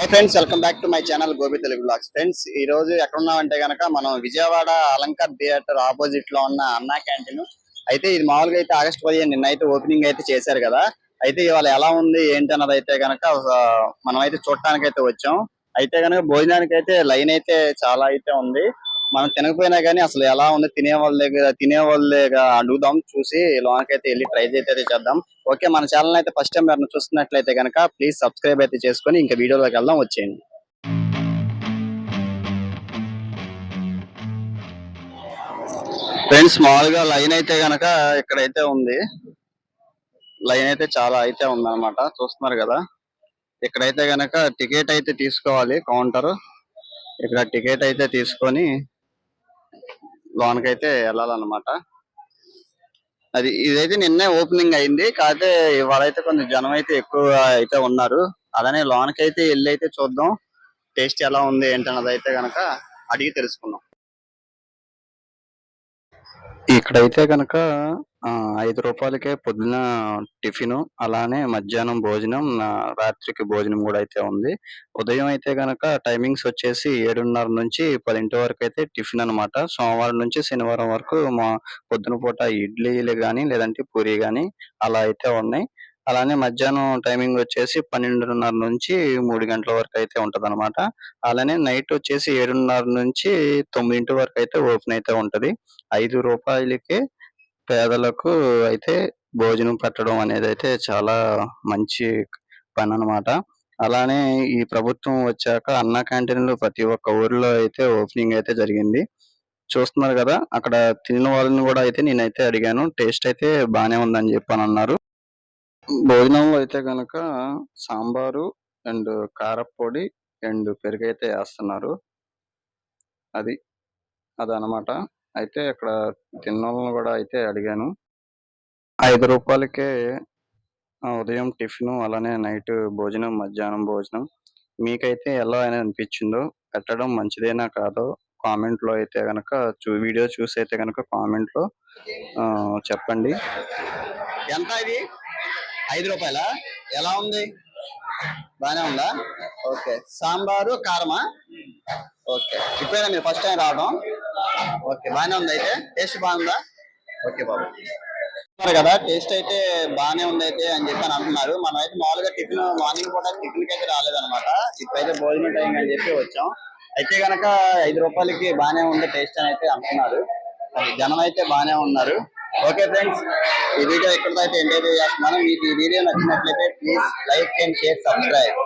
Hi friends welcome back to my channel Gobi Telugu blogs friends ఈ రోజు ఎక్కడ ఉన్నామంటే గనక మనం విజయవాడ అలంకార్ థియేటర్ ఆపోజిట్లో ఉన్న అన్నా క్యాంటీన్ అయితే ఇది మామూలుగా అయితే ఆగస్ట్ పదిహేను నిన్న అయితే ఓపెనింగ్ అయితే చేశారు కదా. అయితే ఇవాళ ఎలా ఉంది ఏంటి అన్నది అయితే గనక మనం అయితే చూడటానికి అయితే వచ్చాం. అయితే గనక భోజనానికి అయితే లైన్ అయితే చాలా అయితే ఉంది. మనం తినకపోయినా కానీ అసలు ఎలా ఉంది? తినే వాళ్ళ దగ్గర తినే అడుగుదాం చూసి లోనకైతే వెళ్ళి ట్రై అయితే చేద్దాం. ఓకే మన ఛానల్ అయితే ఫస్ట్ టైం ఎవరైనా చూస్తున్నట్లయితే కనుక ప్లీజ్ సబ్స్క్రైబ్ అయితే చేసుకొని ఇంకా వీడియోలోకి వెళ్దాం వచ్చేయండి. ఫ్రెండ్స్ మామూలుగా లైన్ అయితే గనక ఇక్కడైతే ఉంది. లైన్ అయితే చాలా అయితే ఉంది చూస్తున్నారు కదా. ఇక్కడైతే గనక టికెట్ అయితే తీసుకోవాలి కౌంటర్ ఇక్కడ టికెట్ అయితే తీసుకొని లోనకైతే వెళ్ళాలన్నమాట. అది ఇదైతే నిన్నే ఓపెనింగ్ అయింది కాకపోతే ఇవాళ అయితే కొంచెం జనం అయితే ఎక్కువ అయితే ఉన్నారు. అలానే లోనకైతే వెళ్ళి అయితే చూద్దాం టేస్ట్ ఎలా ఉంది ఏంటన్నది అయితే గనక అడిగి తెలుసుకుందాం. ఇక్కడైతే గనక ఐదు రూపాయలకే పొద్దున టిఫిన్ అలానే మధ్యాహ్నం భోజనం రాత్రికి భోజనం కూడా అయితే ఉంది. ఉదయం అయితే కనుక టైమింగ్స్ వచ్చేసి ఏడున్నర నుంచి పదింటి వరకు అయితే టిఫిన్ అనమాట సోమవారం నుంచి శనివారం వరకు మా పొద్దున పూట ఇడ్లీలు కానీ లేదంటే పూరి కానీ అలా అయితే ఉన్నాయి. అలానే మధ్యాహ్నం టైమింగ్ వచ్చేసి పన్నెండున్నర నుంచి మూడు గంటల వరకు అయితే ఉంటది అలానే నైట్ వచ్చేసి ఏడున్నర నుంచి తొమ్మిదింటి వరకు అయితే ఓపెన్ అయితే ఉంటది. ఐదు రూపాయలకే పేదలకు అయితే భోజనం పెట్టడం అనేది అయితే చాలా మంచి పని అనమాట అలానే ఈ ప్రభుత్వం వచ్చాక అన్న క్యాంటీన్లు ప్రతి ఒక్క ఊర్లో అయితే ఓపెనింగ్ అయితే జరిగింది. చూస్తున్నారు కదా అక్కడ తిన్న వాళ్ళని కూడా అయితే నేనైతే అడిగాను. టేస్ట్ అయితే బాగానే ఉందని చెప్పాను అన్నారు భోజనంలో అయితే కనుక సాంబారు అండ్ కారపొడి అండ్ పెరుగు అయితే వేస్తున్నారు. అది అదనమాట అయితే అక్కడ తిన్నోళ్ళని కూడా అయితే అడిగాను. ఐదు రూపాయలకే ఉదయం టిఫిన్ అలానే నైట్ భోజనం మధ్యాహ్నం భోజనం. మీకైతే ఎలా అని అనిపించిందో పెట్టడం మంచిదేనా కాదో కామెంట్లో అయితే కనుక చూ వీడియో చూసి అయితే గనక కామెంట్లో ఆ, చెప్పండి. ఎంత ఇది? ఐదు రూపాయల? ఎలా ఉంది? బానే ఉందా? ఓకే. సాంబారు కారమా? ఓకే. ఇప్పుడైనా మీరు ఫస్ట్ టైం రావడం? ఓకే బానే ఉంది అయితే? టేస్ట్ బాగుందా? ఓకే బాబు. కదా టేస్ట్ అయితే బానే ఉంది అయితే అని చెప్పి అని అంటున్నారు. మనం అయితే మామూలుగా టిఫిన్ మార్నింగ్ పూట టిఫిన్కి అయితే రాలేదన్నమాట. ఇప్పుడైతే భోజనం టైం అని చెప్పి వచ్చాం. అయితే గనక ఐదు రూపాయలకి బానే ఉంది టేస్ట్ అని అయితే అంటున్నారు. జనం అయితే బానే ఉన్నారు. ఓకే ఫ్రెండ్స్ ఈ వీడియో ఎక్కడితో అయితే ఎంజాయ్ చేస్తున్నాను. మీకు ఈ వీడియో నచ్చినట్లయితే please like and share subscribe.